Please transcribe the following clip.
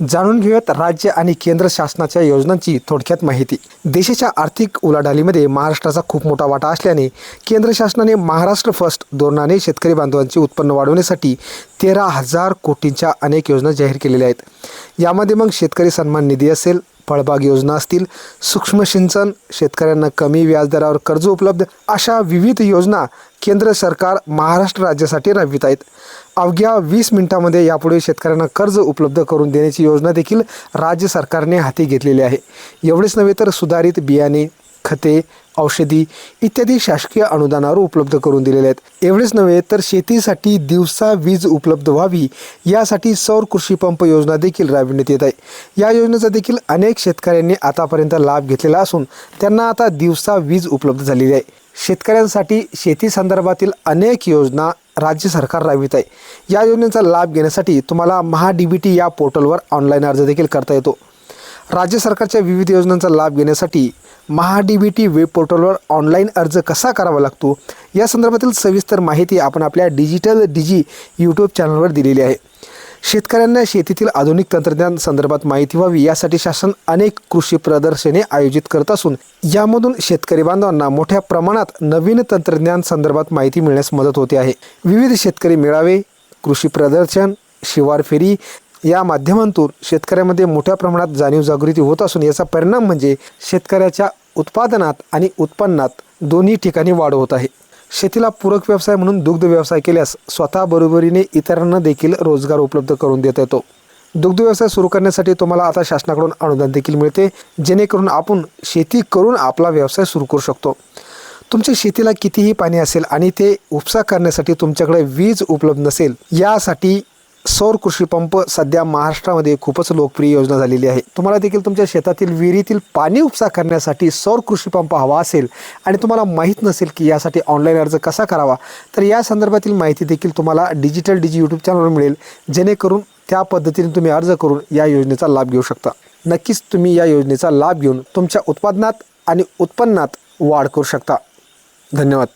जाणून घेऊयात राज्य आणि केंद्र शासनाच्या योजनांची थोडक्यात माहिती. देशाच्या आर्थिक उलाढालीमध्ये महाराष्ट्राचा खूप मोठा वाटा असल्याने केंद्र शासनाने महाराष्ट्र फर्स्ट धोरणाने शेतकरी बांधवांचे उत्पन्न वाढवण्यासाठी तेरा हजार कोटींच्या अनेक योजना जाहीर केलेल्या आहेत. यामध्ये मग शेतकरी सन्मान निधी असेल फळबाग योजना असतील सूक्ष्म सिंचन शेतकऱ्यांना कमी व्याजदरावर कर्ज उपलब्ध अशा विविध योजना केंद्र सरकार महाराष्ट्र राज्यासाठी राबवित आहेत. अवघ्या वीस मिनिटांमध्ये यापुढे शेतकऱ्यांना कर्ज उपलब्ध करून देण्याची योजना देखील राज्य सरकारने हाती घेतलेली आहे. एवढेच नव्हे तर सुधारित बियाणे खते औषधी इत्यादी शासकीय अनुदानावर उपलब्ध करून दिलेले आहेत. एवढेच नव्हे तर शेतीसाठी दिवसा वीज उपलब्ध व्हावी यासाठी सौर कृषी पंप योजना देखील राबविण्यात येत आहे. या योजनेचा देखील अनेक शेतकऱ्यांनी आतापर्यंत लाभ घेतलेला असून त्यांना आता दिवसा वीज उपलब्ध झालेली आहे. शेतकऱ्यांसाठी शेती संदर्भातील अनेक योजना राज्य सरकार राबवित आहे. या योजनेचा लाभ घेण्यासाठी तुम्हाला महा डी बी टी या पोर्टलवर ऑनलाईन अर्ज देखील करता येतो. राज्य सरकारच्या विविध योजनांचा लाभ घेण्यासाठी Maha D B T web पोर्टलवर ऑनलाईन अर्ज कसा करावा लागतो? या संदर्भातील सविस्तर माहिती आपण आपल्या डिजिटल डिजी यूट्यूब चॅनलवर दिलेली आहे. शेतकऱ्यांना शेतीतील आधुनिक तंत्रज्ञान संदर्भात माहिती व्हावी यासाठी शासन अनेक कृषी प्रदर्शने आयोजित करत असून यामधून शेतकरी बांधवांना मोठ्या प्रमाणात नवीन तंत्रज्ञान संदर्भात माहिती मिळण्यास मदत होते आहे. विविध शेतकरी मेळावे कृषी प्रदर्शन शिवार फेरी या माध्यमांतून शेतकऱ्यामध्ये मोठ्या प्रमाणात जाणीव जागृती होत असून याचा परिणाम म्हणजे शेतकऱ्याच्या उत्पादनात आणि उत्पन्नात दोन्ही ठिकाणी वाढ होत आहे. शेतीला पूरक व्यवसाय म्हणून दुग्ध व्यवसाय केल्यास स्वतः बरोबरीने इतरांना देखील रोजगार उपलब्ध करून देता येतो. दुग्ध व्यवसाय सुरू करण्यासाठी तुम्हाला आता शासनाकडून अनुदान देखील मिळते जेणेकरून आपण शेती करून आपला व्यवसाय सुरू करू शकतो. तुमच्या शेतीला कितीही पाणी असेल आणि ते उपसा करण्यासाठी तुमच्याकडे वीज उपलब्ध नसेल यासाठी सौर कृषी पंप सध्या महाराष्ट्रामध्ये खूपच लोकप्रिय योजना झालेली आहे. तुम्हाला देखील तुमच्या शेतातील विहिरीतील पाणी उपसा करण्यासाठी सौर कृषी पंप हवा असेल आणि तुम्हाला माहीत नसेल की यासाठी ऑनलाईन अर्ज कसा करावा तर या संदर्भातील माहिती देखील तुम्हाला डिजिटल डिजी यूट्यूब चॅनलवर मिळेल जेणेकरून त्या पद्धतीने तुम्ही अर्ज करून या योजनेचा लाभ घेऊ शकता. नक्कीच तुम्ही या योजनेचा लाभ घेऊन तुमच्या उत्पादनात आणि उत्पन्नात वाढ करू शकता. धन्यवाद.